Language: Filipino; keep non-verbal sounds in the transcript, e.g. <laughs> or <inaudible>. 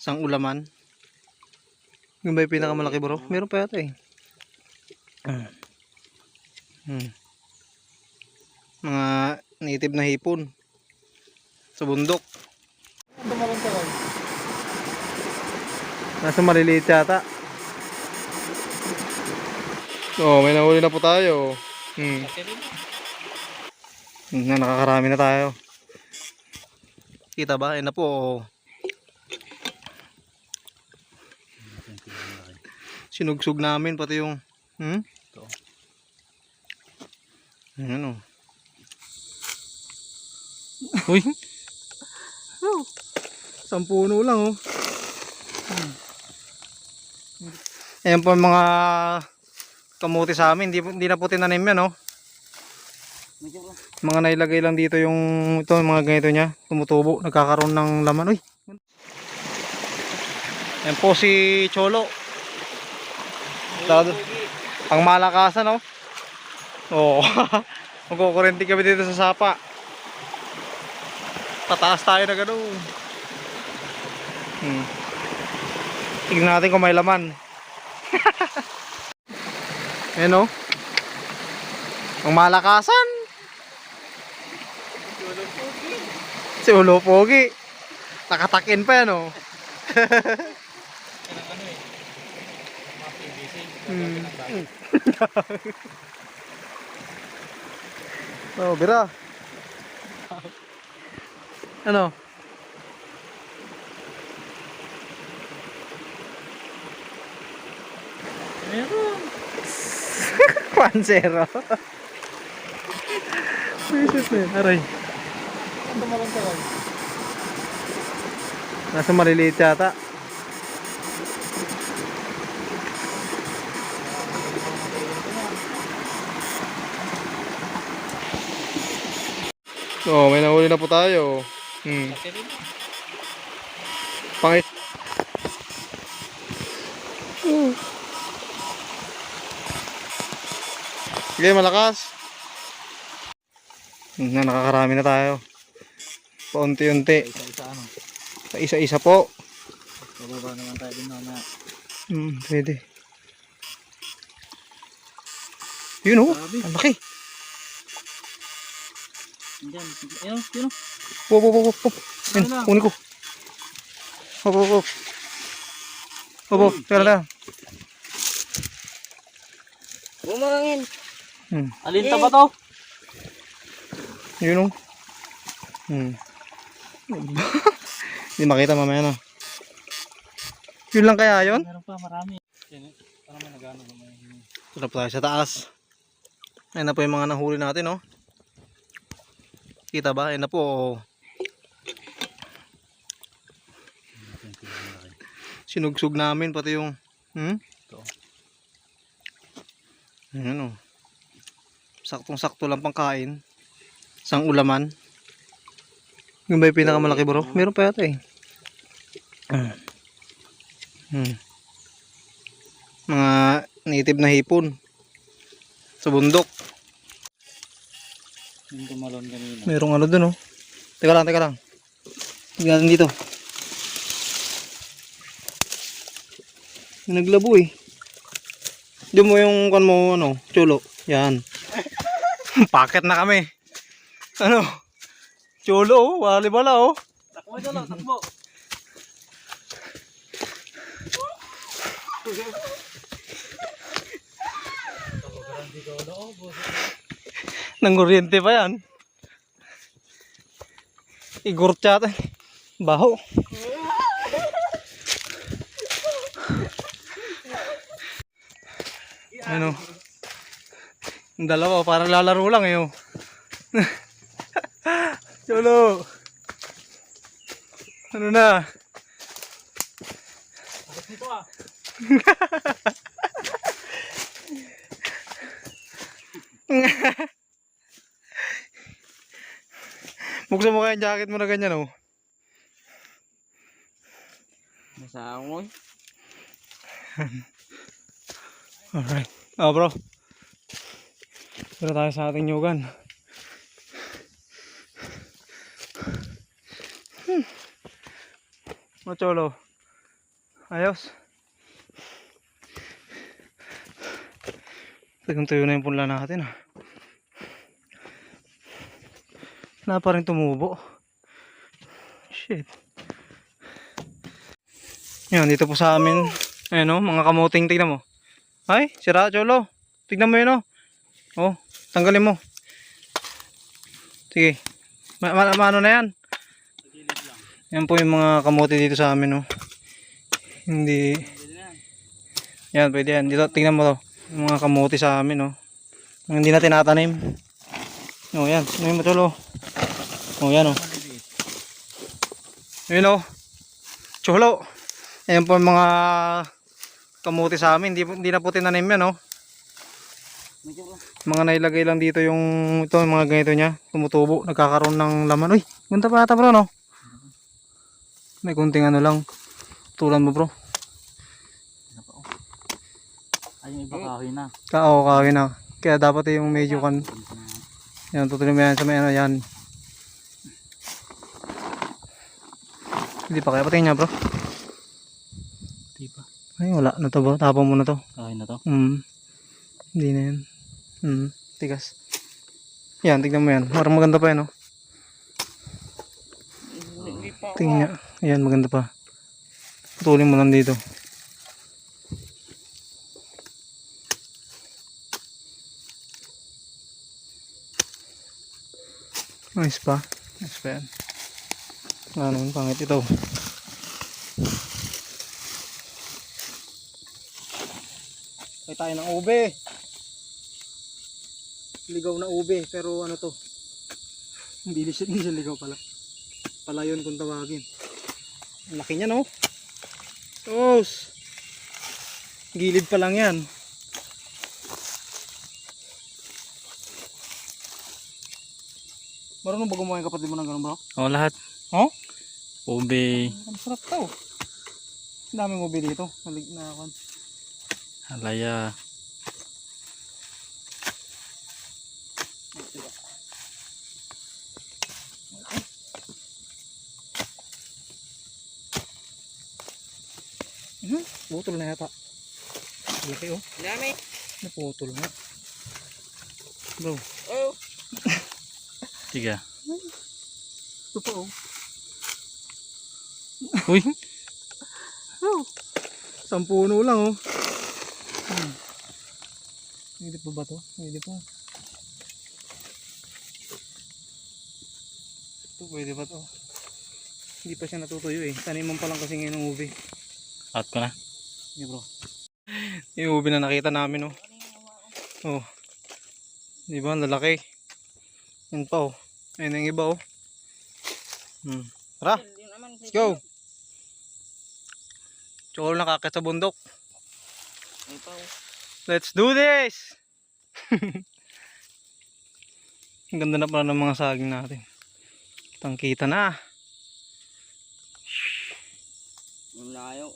Isang ulaman. Yung ba yung pinakamalaki bro? Meron pa yata eh. Ah. Hmm. Mga native na hipon. Sa bundok. Nasa maliliit yata. Oh, may nahuli na po tayo. Hmm. Na nakakarami na tayo. Kita ba? Ayun na po. Oh. Sinugsug namin pati yung hmm? Ito. Ayan o. <laughs> Uy. Oh. Sampuno lang oh. Hmm. Ayan po mga kamuti sa amin. Hindi, hindi na po tinanim yan oh. Mga nailagay lang dito yung ito, mga ganito niya. Tumutubo. Nagkakaroon ng laman. Uy. Ayan po si Cholo. Tado. Ang malakasan oh. Oo. <laughs> Magkukurente kami dito sa sapa. Pataas tayo na gano'n. Hmm. Tignan natin kung may laman. <laughs> Ayan oh. Ang malakasan. Si Ulo Pogi. Nakatakin pa yan oh. <laughs> Hmm. <laughs> oh, bira. Ano? Meron. <laughs> Pansero. Visit na yun. Aray. Nasa maliliit yata. Oh, may nahuli na po tayo. Hmm. Pangit. Sige, malakas. Hmm, Na nakakarami na tayo. Paunti-unti. Isa-isa ano. Sa isa-isa po. Bababa naman tayo din mamaya. Hmm, pwede. Yun oh. Grabe. Ang laki. Diyan. Ayun, yun. Wop, wop, wop, wop. Ayun, kunin ko. Wop, wop, wop. Wop, wop. Tara lang. Bumangin. Hmm. Alinta ba to? Yun oh. Hmm. <laughs> Hindi makita mamaya na. Yun lang kaya yun? Meron pa, marami. Yan, eh. Parang may nagano ba may Ito na po tayo sa taas. Ayan na po yung mga nahuli natin, oh. Kita ba? Ayan na po. oh. Sinugsug namin pati yung... Hmm? Ito. Ayan, oh. Saktong-sakto lang pang kain. Isang ulaman. Yung ba yung pinakamalaki bro? Meron pa yata eh. Hmm. Mga native na hipon. Sa bundok. Yung tumalon kanina. Merong ano dun oh. Teka lang, teka lang. Tingnan natin dito. Naglabo eh. Di mo yung kan mo ano, chulo. Yan. <laughs> Paket na kami. Ano? Chulo oh, wali bala oh. Takbo dyan lang, takbo. Nang kuryente pa yan. Igor chata. Baho. Ano? Ang dalawa, parang lalaro lang eh. oh. <laughs> Cholo. Ano na? Nito ah? <laughs> Buksan mo kaya yung jacket mo na ganyan oh. Masangoy. <laughs> Alright. Ah bro. Pero tayo sa ating nyugan. Hmm. Macholo. Ayos. Tagang tuyo na yung punla natin ah. Wala pa rin tumubo. Shit. Yan, dito po sa amin. Ayan o, mga kamuting. Tignan mo. Ay, sira, cholo. Tignan mo yun o. Oh, tanggalin mo. Sige. Ma ma ma- ano na yan? Yan po yung mga kamote dito sa amin oh. Hindi. Yan, pwede yan. Dito, tingnan mo to. Yung mga kamote sa amin oh. Yung hindi na tinatanim. Oh, yan. Ano yung matulo? Oh, yan oh. Yun oh. Chulo. Ayan po mga kamote sa amin. Hindi, hindi na po tinanim yan oh. Mga nailagay lang dito yung ito, mga ganito niya. Tumutubo. Nagkakaroon ng laman. Uy, ganda pa ata bro no? May kunting ano lang. Tulan mo bro. Ay, yung iba kahoy na. Kao kawin na. Kaya dapat yung medyo kan. Yan, tutuloy mo yan sa may ano yan. Hindi pa kaya patayin niya bro. Di ba? Ay wala na to bro. Tapon mo na to. Kahoy na to. Hmm. Hindi na yan. Hmm. Tigas. Yan, tignan mo yan. Parang maganda pa yan oh. Hindi pa. Tingnan niya. Ayan, maganda pa. Putulin mo lang dito. Nice pa. Nice pa yan. Ano naman, pangit ito. Kaya tayo ng ube. Ligaw na ube, pero ano to? Hindi siya, hindi siya ligaw pala. Pala yun kung tawagin. Ang laki niya, no? Tos! Gilid pa lang yan. Marunong ba gumawa yung kapatid mo ng ganun, bro? O, lahat. Oh? Ube. Ang sarap to. Ang daming ube dito. Nalig na ako. Halaya. Mhm. Putol na yata. Laki oh. Dami. Naputol na. Bro, Tiga. ito pa oh. Uy. Oh. Sampuno lang oh. Hmm. Pwede pa ba to? Pwede pa. Ito pwede ba to? Hindi pa siya natutuyo eh. Taniman pa lang kasi ngayon ng ubi. Out ko na. Sige bro. Yung ubi na nakita namin oh. Oh. Di ba? Ang lalaki. Yan pa oh. Ayun ang iba oh. Hmm. Tara. Let's go. Tsaka nakakit sa bundok. Let's do this! <laughs> Ang ganda na pala ng mga saging natin. Tangkita na. Ang layo.